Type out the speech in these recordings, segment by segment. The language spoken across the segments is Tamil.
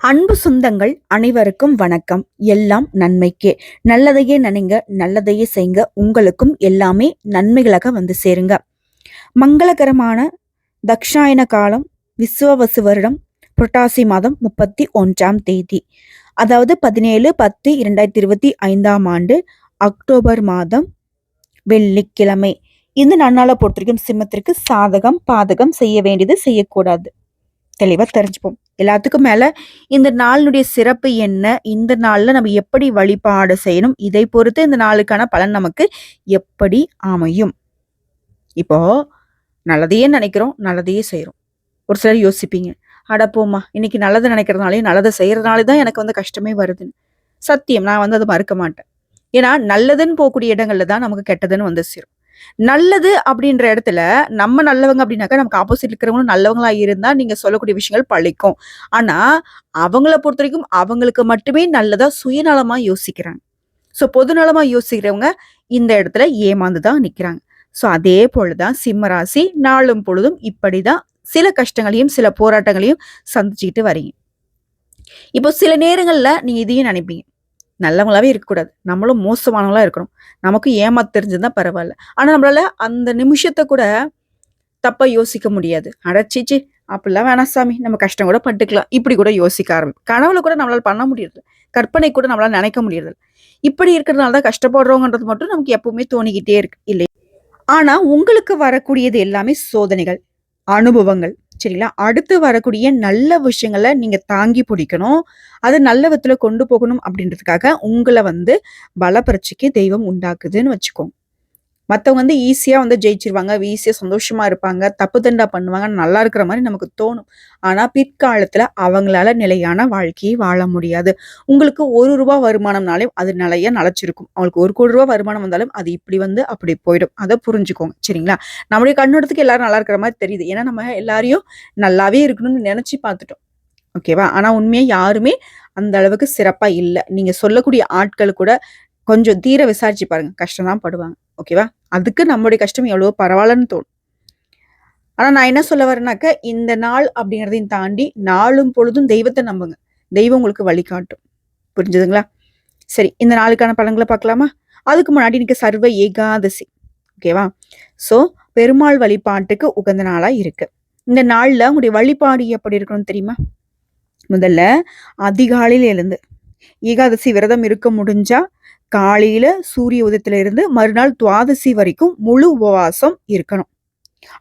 அன்பு சொந்தங்கள் அனைவருக்கும் வணக்கம். எல்லாம் நன்மைக்கே. நல்லதையே நினைங்க நல்லதையே செய்யுங்க உங்களுக்கும் எல்லாமே நன்மைகளாக வந்து சேருங்க. மங்களகரமான தக்ஷாயன காலம் விஸ்வவசு வருடம் புரட்டாசி மாதம் முப்பத்தி ஒன்றாம் தேதி. அதாவது பதினேழு பத்து இரண்டாயிரத்தி இருபத்தி ஐந்தாம் ஆண்டு அக்டோபர் மாதம் வெள்ளிக்கிழமை. இந்த நன்னாளை பொறுத்த வரைக்கும் சிம்மத்திற்கு சாதகம் பாதகம் செய்ய வேண்டியது செய்யக்கூடாது. தெளிவாக தெரிஞ்சுப்போம். எல்லாத்துக்கும் மேல இந்த நாளினுடைய சிறப்பு என்ன? இந்த நாள்ல நம்ம எப்படி வழிபாடு செய்யணும்? இதை பொறுத்து இந்த நாளுக்கான பலன் நமக்கு எப்படி அமையும்? இப்போ நல்லதையே நினைக்கிறோம் நல்லதையே செய்கிறோம் ஒரு சிலர் யோசிப்பீங்க அடப்போம்மா இன்னைக்கு நல்லது நினைக்கிறதுனாலே நல்லதை செய்யறதுனாலே தான் எனக்கு வந்து கஷ்டமே வருதுன்னு. சத்தியம் நான் வந்து அதை மறுக்க மாட்டேன். ஏன்னா நல்லதுன்னு போகக்கூடிய இடங்கள்ல தான் நமக்கு கெட்டதுன்னு வந்து சேரும். நல்லது அப்படின்ற இடத்துல நம்ம நல்லவங்க அப்படின்னாக்கா நமக்கு ஆப்போசிட் இருக்கிறவங்களும் நல்லவங்களா இருந்தா நீங்க சொல்லக்கூடிய விஷயங்கள் பழிக்கும். ஆனா அவங்கள பொறுத்த வரைக்கும் அவங்களுக்கு மட்டுமே நல்லதா சுயநலமா யோசிக்கிறாங்க. ஸோ பொதுநலமா யோசிக்கிறவங்க இந்த இடத்துல ஏமாந்து தான் நிக்கிறாங்க. ஸோ அதே போலதான் சிம்ம ராசி நாளும் பொழுதும் இப்படிதான் சில கஷ்டங்களையும் சில போராட்டங்களையும் சந்திச்சுக்கிட்டு வரீங்க. இப்போ சில நேரங்களில் நீங்கள் இதையும் நினைப்பீங்க. நல்லவங்களாவே இருக்கக்கூடாது. நம்மளும் மோசமானவங்களா இருக்கணும். நமக்கும் ஏமாத்த தெரிஞ்சதுதான் பரவாயில்ல. ஆனால் நம்மளால அந்த நிமிஷத்தை கூட தப்பாக யோசிக்க முடியாது. அடைச்சிச்சு அப்படிலாம் வேணாம் சாமி. நம்ம கஷ்டம் கூட பட்டுக்கலாம். இப்படி கூட யோசிக்க ஆரம்பிக்கும் கனவுல கூட நம்மளால் பண்ண முடியறது கற்பனை கூட நம்மளால் நினைக்க முடியறது இப்படி இருக்கிறதுனால தான் கஷ்டப்படுறோங்கன்றது மட்டும் நமக்கு எப்பவுமே தோணிக்கிட்டே இருக்கு இல்லை ஆனால் உங்களுக்கு வரக்கூடியது எல்லாமே சோதனைகள் அனுபவங்கள். சரிங்களா? அடுத்து வரக்கூடிய நல்ல விஷயங்களை நீங்கள் தாங்கி பிடிக்கணும். அது நல்ல விதத்தில் கொண்டு போகணும் அப்படின்றதுக்காக உங்களை வந்து பலப்பரட்சிக்கு தெய்வம் உண்டாக்குதுன்னு வச்சுக்கோங்க. மற்றவங்க வந்து ஈஸியாக வந்து ஜெயிச்சிருவாங்க ஈஸியாக சந்தோஷமாக இருப்பாங்க தப்பு தண்டா பண்ணுவாங்க நல்லா இருக்கிற மாதிரி நமக்கு தோணும். ஆனால் பிற்காலத்தில் அவங்களால நிலையான வாழ்க்கையை வாழ முடியாது. உங்களுக்கு ஒரு ரூபா வருமானம்னாலே அது நிலைய நிலச்சிருக்கும். அவங்களுக்கு ஒரு கோடி ரூபா வருமானம் வந்தாலும் அது இப்படி வந்து அப்படி போயிடும். அதை புரிஞ்சுக்கோங்க. சரிங்களா? நம்முடைய கண்ணோட்டத்துக்கு எல்லாரும் நல்லா இருக்கிற மாதிரி தெரியுது. ஏன்னா நம்ம எல்லாரையும் நல்லாவே இருக்கணும்னு நினச்சி பார்த்துட்டோம். ஓகேவா ஆனால் உண்மையாக யாருமே அந்த அளவுக்கு சிறப்பாக இல்லை. நீங்கள் சொல்லக்கூடிய ஆட்கள் கூட கொஞ்சம் தீர விசாரிச்சு பாருங்க. கஷ்டம் தான் படுவாங்க ஓகேவா அதுக்கு நம்மளுடைய கஷ்டம் எவ்வளவோ பரவாயில்லன்னு தோணும். ஆனால் நான் என்ன சொல்ல வரேனாக்க இந்த நாள் அப்படிங்கிறதையும் தாண்டி நாளும் பொழுதும் தெய்வத்தை நம்புங்க. தெய்வம் உங்களுக்கு வழிகாட்டும். புரிஞ்சுதுங்களா? சரி இந்த நாளுக்கான பலன்களை பார்க்கலாமா? அதுக்கு முன்னாடி இன்னைக்கு சர்வ ஏகாதசி. ஓகேவா? ஸோ பெருமாள் வழிபாட்டுக்கு உகந்த நாளாக இருக்கு. இந்த நாளில் உங்களுடைய வழிபாடு எப்படி இருக்கணும்னு தெரியுமா? முதல்ல அதிகாலையில் எழுந்து. ஏகாதசி விரதம் இருக்க முடிஞ்சா காலையில சூரிய உதயத்துல இருந்து மறுநாள் துவாதசி வரைக்கும் முழு உபவாசம் இருக்கணும்.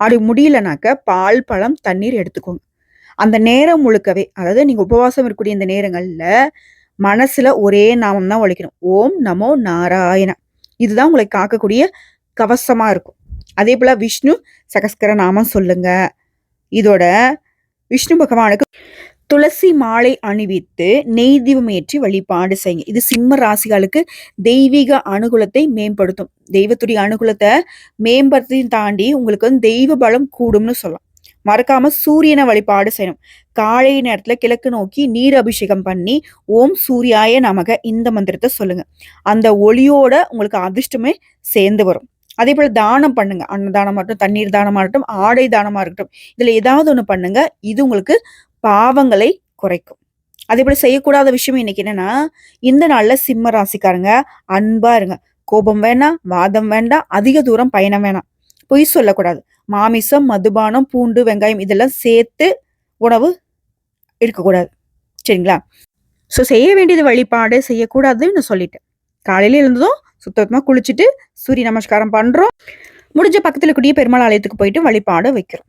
அப்படி முடியலனாக்க பால் பழம் தண்ணீர் எடுத்துக்கோங்க. அந்த நேரம் முழுக்கவே அதாவது நீங்க உபவாசம் இருக்கக்கூடிய இந்த நேரங்கள்ல மனசுல ஒரே நாமம் தான் உழைக்கணும் ஓம் நமோ நாராயண. இதுதான் உங்களை காக்கக்கூடிய கவசமா இருக்கும். அதே போல விஷ்ணு சகஸ்கர நாமம் சொல்லுங்க. இதோட விஷ்ணு பகவானுக்கு துளசி மாலை அணிவித்து நெய்தீபம் ஏற்றி வழிபாடு செய்யுங்க. இது சிம்ம ராசிகளுக்கு தெய்வீக அனுகூலத்தை மேம்படுத்தும். தெய்வத்துடைய அனுகூலத்தை மேம்படுத்தையும் தாண்டி உங்களுக்கு வந்து தெய்வ பலம் கூடும்னு சொல்லலாம். மறக்காம சூரியனை வழிபாடு செய்யணும். காலை நேரத்துல கிழக்கு நோக்கி நீர் அபிஷேகம் பண்ணி ஓம் சூர்யாய நமக இந்த மந்திரத்தை சொல்லுங்க. அந்த ஒளியோட உங்களுக்கு அதிர்ஷ்டமே சேர்ந்து வரும். அதே போல தானம் பண்ணுங்க. அன்னதானமாகட்டும் தண்ணீர் தானமாகட்டும் இருக்கட்டும் ஆடை தானமாக இருக்கட்டும். இதில் ஏதாவது ஒன்று பண்ணுங்க. இது உங்களுக்கு பாவங்களை குறைக்கும். அதே இப்படி செய்யக்கூடாத விஷயம் இன்னைக்கு என்னன்னா இந்த நாள்ல சிம்ம ராசிக்காரங்க அன்பா இருங்க. கோபம் வேண்டாம் வாதம் வேண்டாம் அதிக தூரம் பயணம் வேணாம். பொய் சொல்லக்கூடாது. மாமிசம் மதுபானம் பூண்டு வெங்காயம் இதெல்லாம் சேர்த்து உணவு இருக்கக்கூடாது. சரிங்களா? ஸோ செய்ய வேண்டியது வழிபாடு செய்யக்கூடாதுன்னு நான் சொல்லிட்டேன். காலையில இருந்ததும் சுத்தமாக குளிச்சுட்டு சூரிய நமஸ்காரம் பண்றோம். முடிஞ்ச பக்கத்துல கூடிய பெருமாள் ஆலயத்துக்கு போயிட்டு வழிபாடு வைக்கிறோம்.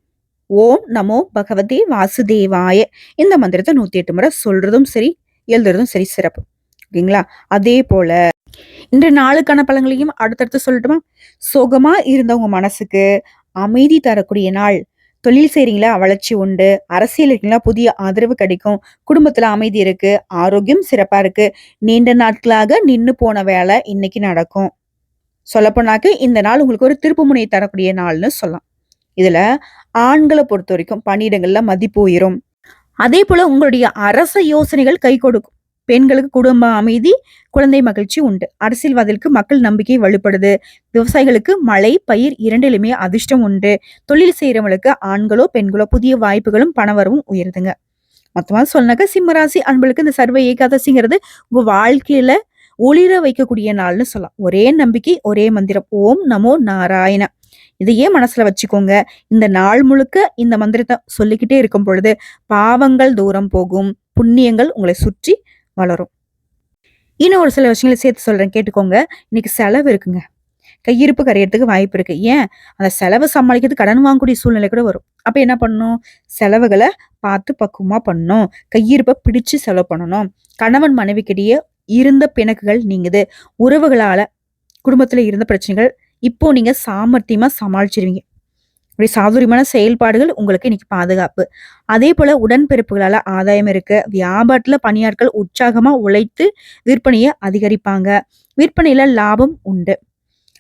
ஓம் நமோ பகவதே வாசுதேவாய. இந்த மந்திரத்தை நூத்தி எட்டு முறை சொல்றதும் சரி எழுதுறதும் சரி சிறப்பு. ஓகேங்களா? அதே போல இன்று நாளுக்கான பழங்களையும் அடுத்தடுத்து சொல்லட்டுமா? சோகமா இருந்தவங்க மனசுக்கு அமைதி தரக்கூடிய நாள். தொழில் செய்றீங்களா? வளர்ச்சி உண்டு. அரசியல் இருக்கீங்களா? புதிய ஆதரவு கிடைக்கும். குடும்பத்துல அமைதி இருக்கு. ஆரோக்கியம் சிறப்பா இருக்கு. நீண்ட நாட்களாக நின்று போன வேலை இன்னைக்கு நடக்கும். சொல்லப்போனாக்க இந்த நாள் உங்களுக்கு ஒரு திருப்பு முனையை தரக்கூடிய நாள்னு சொல்லலாம். இதில் ஆண்களை பொறுத்த வரைக்கும் பணியிடங்களில் மதிப்பு உயரும். அதே போல் உங்களுடைய அரச யோசனைகள் கை கொடுக்கும். பெண்களுக்கு குடும்ப அமைதி குழந்தை மகிழ்ச்சி உண்டு. அரசியல்வாதிகளுக்கு மக்கள் நம்பிக்கை வலுப்படுது. விவசாயிகளுக்கு மழை பயிர் இரண்டிலுமே அதிர்ஷ்டம் உண்டு. தொழில் செய்கிறவங்களுக்கு ஆண்களோ பெண்களோ புதிய வாய்ப்புகளும் பணவரவும் உயருதுங்க. மொத்தமாக சொன்னாக்க சிம்மராசி அன்பளுக்கு இந்த சர்வ ஏகாதசிங்கிறது உங்கள் வாழ்க்கையில் ஒளிர வைக்கக்கூடிய நாள்னு சொல்லலாம். ஒரே நம்பிக்கை ஒரே மந்திரம். ஓம் நமோ நாராயண. இதையே மனசுல வச்சுக்கோங்க. இந்த நாள் முழுக்க இந்த மந்திரத்தை சொல்லிக்கிட்டே இருக்கும் பொழுது பாவங்கள் தூரம் போகும். புண்ணியங்கள் உங்களை சுற்றி வளரும். இன்னும் ஒரு சில விஷயங்களை சேர்த்து சொல்றேன். கேட்டுக்கோங்க. இன்னைக்கு செலவு இருக்குங்க. கையிருப்பு கரையிறதுக்கு வாய்ப்பு இருக்கு. ஏன்? அந்த செலவு சமாளிக்கிறது கடன் வாங்கக்கூடிய சூழ்நிலை கூட வரும். அப்ப என்ன பண்ணணும்? செலவுகளை பார்த்து பக்குவமா பண்ணணும். கையிருப்பை பிடிச்சு செலவு பண்ணணும். கணவன் மனைவிக்கிடையே இருந்த பிணக்குகள் நீங்குது. உறவுகளால குடும்பத்துல இருந்த பிரச்சனைகள் இப்போ நீங்க சாமர்த்தியமா சமாளிச்சிருவீங்க. இப்படி சாதுரியமான செயல்பாடுகள் உங்களுக்கு இன்னைக்கு பாதுகாப்பு. அதே போல உடன்பிறப்புகளால ஆதாயம் இருக்கு. வியாபாரத்துல பணியாட்கள் உற்சாகமா உழைத்து விற்பனையை அதிகரிப்பாங்க. விற்பனையில லாபம் உண்டு.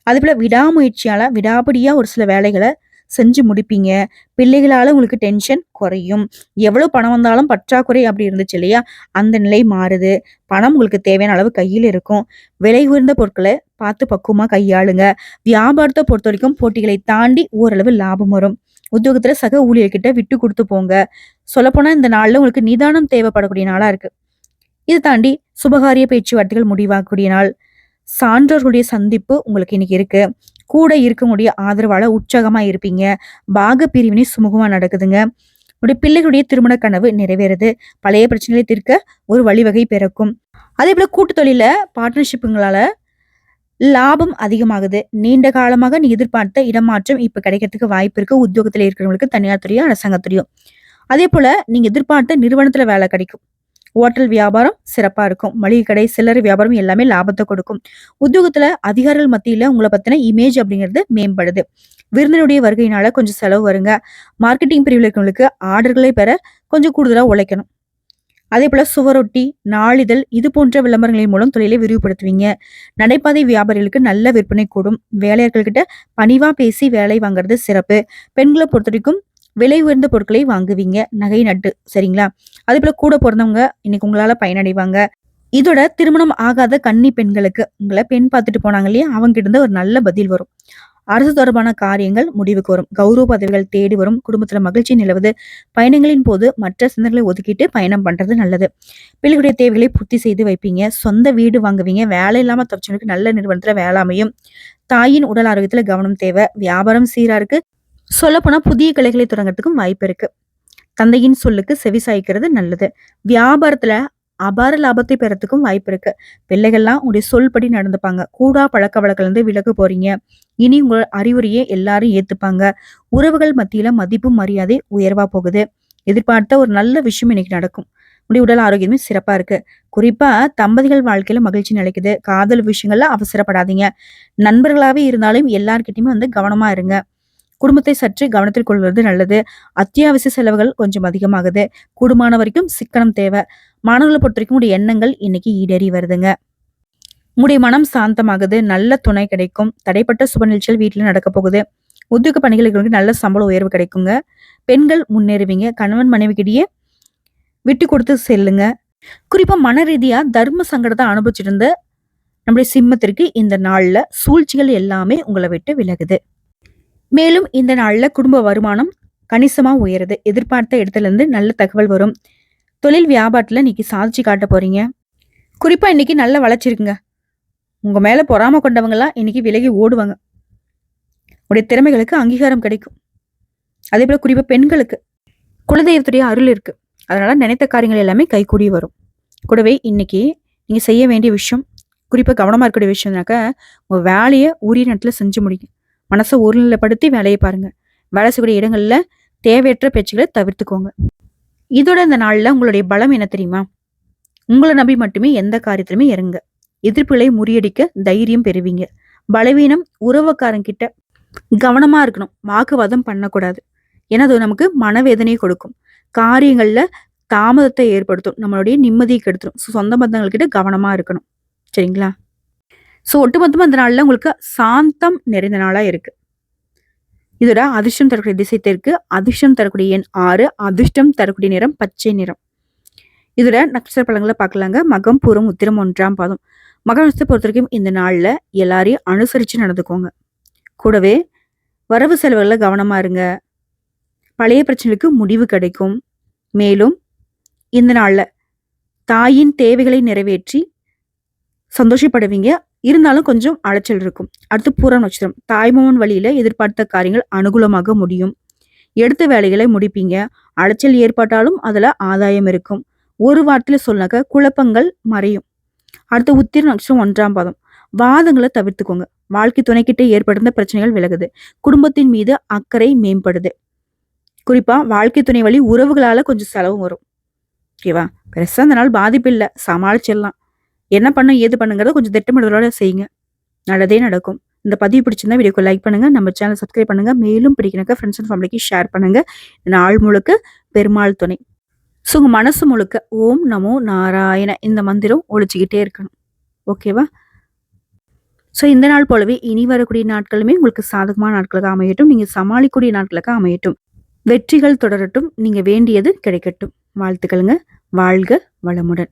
அதே போல விடாமுயற்சியால விடாபடியா ஒரு சில வேலைகளை செஞ்சு முடிப்பீங்க. பிள்ளைகளால உங்களுக்கு டென்ஷன் குறையும். எவ்வளவு பணம் வந்தாலும் பற்றாக்குறை அப்படி இருந்துச்சு இல்லையா? அந்த நிலை மாறுது. பணம் உங்களுக்கு தேவையான அளவு கையில் இருக்கும். விலை உயர்ந்த பொருட்களை பார்த்து பக்குவமாக கையாளுங்க. வியாபாரத்தை பொறுத்த வரைக்கும் போட்டிகளை தாண்டி ஓரளவு லாபம் வரும். உத்தியோகத்தில் சக ஊழியர்கிட்ட விட்டு கொடுத்து போங்க. சொல்லப்போனால் இந்த நாளில் உங்களுக்கு நிதானம் தேவைப்படக்கூடிய நாளாக இருக்கு. இது தாண்டி சுபகாரிய பேச்சுவார்த்தைகள் முடிவாகக்கூடிய நாள். சான்றோர்களுடைய சந்திப்பு உங்களுக்கு இன்னைக்கு இருக்கு. கூட இருக்கக்கூடிய ஆதரவால உற்சாகமா இருப்பீங்க. பாக பிரிவினை சுமூகமா நடக்குதுங்க. உடைய பிள்ளைகளுடைய திருமண கனவு நிறைவேறுது. பழைய பிரச்சனைகளை தீர்க்க ஒரு வழிவகை பிறக்கும். அதே போல கூட்டு தொழில பார்ட்னர்ஷிப்புங்களால லாபம் அதிகமாகுது. நீண்ட காலமாக நீ எதிர்பார்த்த இடமாற்றம் இப்போ கிடைக்கிறதுக்கு வாய்ப்பு இருக்கு. உத்தியோகத்தில் இருக்கிறவங்களுக்கு தனியார் துறையோ அரசாங்கத்துறையும் அதே போல நீங்க எதிர்பார்த்த நிறுவனத்துல வேலை கிடைக்கும். ஹோட்டல் வியாபாரம் சிறப்பா இருக்கும். மளிகை கடை சில்லறை வியாபாரம் எல்லாமே லாபத்தை கொடுக்கும். உத்தியோகத்துல அதிகாரிகள் மத்தியில உங்களை பத்தின இமேஜ் அப்படிங்கிறது மேம்படுது. விருந்தினுடைய வருகையினால கொஞ்சம் செலவு வருங்க. மார்க்கெட்டிங் பிரிவில் இருக்கிறவங்களுக்கு ஆர்டர்களை பெற கொஞ்சம் கூடுதலா உழைக்கணும். அதே போல சுவரொட்டி நாளிதழ் இது போன்ற விளம்பரங்களின் மூலம் தொழிலை விரிவுபடுத்துவீங்க. நடைபாதை வியாபாரிகளுக்கு நல்ல விற்பனை கூடும். வேலையாட்கள்கிட்ட பணிவா பேசி வேலை வாங்குறது சிறப்பு. பெண்களை பொறுத்த வரைக்கும் விலை உயர்ந்த பொருட்களை வாங்குவீங்க. நகை நட்டு சரிங்களா? அதே போல கூட பிறந்தவங்க இன்னைக்கு உங்களால பயனடைவாங்க. இதோட திருமணம் ஆகாத கன்னி பெண்களுக்கு உங்களை பெண் பார்த்துட்டு போனாங்க இல்லையா? அவங்க இருந்து ஒரு நல்ல பதில் வரும். அரசு தொடர்பான காரியங்கள் முடிவுக்கு வரும். கௌரவ பதவிகள் தேடி வரும். குடும்பத்தில் மகிழ்ச்சி நிலவுது. பயணங்களின் போது மற்ற சிந்தனைகளை ஒதுக்கிட்டு பயணம் பண்றது நல்லது. பிள்ளைகளுடைய தேவைகளை பூர்த்தி செய்து வைப்பீங்க. சொந்த வீடு வாங்குவீங்க. வேலை இல்லாம தப்பிச்சவங்களுக்கு நல்ல நிறுவனத்துல வேலை அமையும். தாயின் உடல் ஆரோக்கியத்துல கவனம் தேவை. வியாபாரம் சீரா இருக்கு. சொல்லப்போனா புதிய கிளைகளை தொடங்குறதுக்கும் வாய்ப்பு இருக்கு. தந்தையின் சொல்லுக்கு செவி சாய்க்கிறது நல்லது. வியாபாரத்துல அபார லாபத்தை பெறத்துக்கும் வாய்ப்பு இருக்கு. பிள்ளைகள்லாம் உடைய சொல்படி நடந்துப்பாங்க. கூடா பழக்க வழக்கிலிருந்து விலகு போறீங்க. இனி உங்கள் அறிவுரையை எல்லாரும் ஏத்துப்பாங்க. உறவுகள் மத்தியில மதிப்பு மரியாதை உயர்வா போகுது. எதிர்பார்த்த ஒரு நல்ல விஷயம் இன்னைக்கு நடக்கும். உடைய உடல் ஆரோக்கியமே சிறப்பா இருக்கு. குறிப்பா தம்பதிகள் வாழ்க்கையில மகிழ்ச்சி நிலைக்குது. காதல் விஷயங்கள்ல அவசரப்படாதீங்க. நண்பர்களாவே இருந்தாலும் எல்லார்கிட்டயுமே வந்து கவனமா இருங்க. குடும்பத்தை சற்று கவனத்தில் கொள்வது நல்லது. அத்தியாவசிய செலவுகள் கொஞ்சம் அதிகமாகுது. கூடுமான வரைக்கும் சிக்கனம் தேவை. மாணவர்களை பொறுத்த வரைக்கும் உடைய எண்ணங்கள் இன்னைக்கு ஈடேறி வருதுங்க. உங்களுடைய மனம் சாந்தமாகுது நல்ல துணை கிடைக்கும். தடைப்பட்ட சுப நிகழ்ச்சிகள் வீட்டில் நடக்க போகுது. உத்தியோக பணிகளுக்கு நல்ல சம்பள உயர்வு கிடைக்குங்க. பெண்கள் முன்னேறுவீங்க. கணவன் மனைவிக்கிடையே விட்டு கொடுத்து செல்லுங்க. குறிப்பா மன ரீதியா தர்ம சங்கடத்தை அனுபவிச்சிட்டு இருந்த நம்முடைய சிம்மத்திற்கு இந்த நாள்ல சூழ்ச்சிகள் எல்லாமே உங்களை விட்டு விலகுது. மேலும் இந்த நாள்ல குடும்ப வருமானம் கணிசமா உயருது. எதிர்பார்த்த இடத்துல இருந்து நல்ல தகவல் வரும். தொழில் வியாபாரத்துல இன்னைக்கு சாதிச்சு காட்ட போறீங்க. குறிப்பா இன்னைக்கு நல்ல வளர்ச்சி உங்கள் உங்க மேல பொறாம கொண்டவங்கலாம் இன்னைக்கு விலகி ஓடுவாங்க. உடைய திறமைகளுக்கு அங்கீகாரம் கிடைக்கும். அதே போல குறிப்பா பெண்களுக்கு. குலதெய்வத்துடைய அருள் இருக்கு. அதனால நினைத்த காரியங்கள் எல்லாமே கைகூடி வரும். கூடவே இன்னைக்கு நீங்க செய்ய வேண்டிய விஷயம் குறிப்பா கவனமா இருக்கக்கூடிய விஷயம்னாக்க உங்க வேலையை உரிய நேரத்துல செஞ்சு முடியும் மனசை ஒருநிலைப்படுத்தி வேலையை பாருங்க. வேலை செய்யக்கூடிய இடங்கள்ல தேவையற்ற பேச்சுகளை தவிர்த்துக்கோங்க. இதோட இந்த நாளில் உங்களுடைய பலம் என்ன தெரியுமா? உங்களை நம்பி மட்டுமே எந்த காரியத்திலுமே இறங்க. எதிர்ப்புகளை முறியடிக்க தைரியம் பெறுவீங்க. பலவீனம் உறவுக்காரங்கிட்ட கவனமா இருக்கணும். வாக்குவாதம் பண்ணக்கூடாது. ஏன்னா அது நமக்கு மனவேதனையை கொடுக்கும். காரியங்கள்ல தாமதத்தை ஏற்படுத்தும். நம்மளுடைய நிம்மதியை கெடுத்துரும். சொந்த பந்தங்கள்கிட்ட கவனமா இருக்கணும். சரிங்களா? ஸோ ஒட்டுமொத்தமாக இந்த நாள்ல உங்களுக்கு சாந்தம் நிறைந்த நாளா இருக்கு. இதோட அதிர்ஷ்டம் தரக்கூடிய திசை தெற்கு அதிர்ஷ்டம் தரக்கூடிய எண் ஆறு அதிர்ஷ்டம் தரக்கூடிய நிறம் பச்சை நிறம். இதோட நட்சத்திர பழங்களை பார்க்கலாங்க. மகம் பூரம் உத்திரம் ஒன்றாம் பாதம். மகாராஷ்டிரத்தை பொறுத்த வரைக்கும் இந்த நாளில் எல்லாரையும் அனுசரித்து நடந்துக்கோங்க. கூடவே வரவு செலவுகளில் கவனமா இருங்க. பழைய பிரச்சனைகளுக்கு முடிவு கிடைக்கும். மேலும் இந்த நாளில் தாயின் தேவைகளை நிறைவேற்றி சந்தோஷப்படுவீங்க. இருந்தாலும் கொஞ்சம் அலைச்சல் இருக்கும். அடுத்து பூரம் நட்சத்திரம். தாய்மவன் வழியில் எதிர்பார்த்த காரியங்கள் அனுகூலமாக முடியும். எடுத்த வேலைகளை முடிப்பீங்க. அலைச்சல் ஏற்பட்டாலும் அதில் ஆதாயம் இருக்கும். ஒரு வாரத்தில் சொன்னாக்க குழப்பங்கள் மறையும். அடுத்து உத்திர நட்சத்திரம் ஒன்றாம் பாதம். வாதங்களை தவிர்த்துக்கோங்க. வாழ்க்கை துணைக்கிட்டே ஏற்படுத்த பிரச்சனைகள் விலகுது. குடும்பத்தின் மீது அக்கறை மேம்படுது. குறிப்பா வாழ்க்கை துணை வழி உறவுகளால கொஞ்சம் செலவும் வரும். ஓகேவா பெருசா அந்த நாள் பாதிப்பு இல்லை. சமாளிச்சிடலாம். என்ன பண்ண ஏது பண்ணுங்கிறத கொஞ்சம் திட்டமிடுதலோட செய்யுங்க. நல்லதே நடக்கும். இந்த பதிவு பிடிச்சிருந்தா வீடியோக்கு லைக் பண்ணுங்க. நம்ம சேனல் சப்ஸ்கிரைப் பண்ணுங்க. மேலும் பிடிக்கணுக்க ஃப்ரெண்ட்ஸ் அண்ட் ஃபேமிலிக்கு ஷேர் பண்ணுங்க. நாள் முழுக்க பெருமாள் துணை. ஸோ உங்கள் மனசு முழுக்க ஓம் நமோ நாராயண இந்த மந்திரம் ஒழிச்சிக்கிட்டே இருக்கணும். ஓகேவா ஸோ இந்த நாள் போலவே இனி வரக்கூடிய நாட்களுமே உங்களுக்கு சாதகமான நாட்களாக அமையட்டும். நீங்கள் சமாளிக்கூடிய நாட்களாக அமையட்டும். வெற்றிகள் தொடரட்டும். நீங்கள் வேண்டியது கிடைக்கட்டும். வாழ்த்துக்களுங்க. வாழ்க வளமுடன்.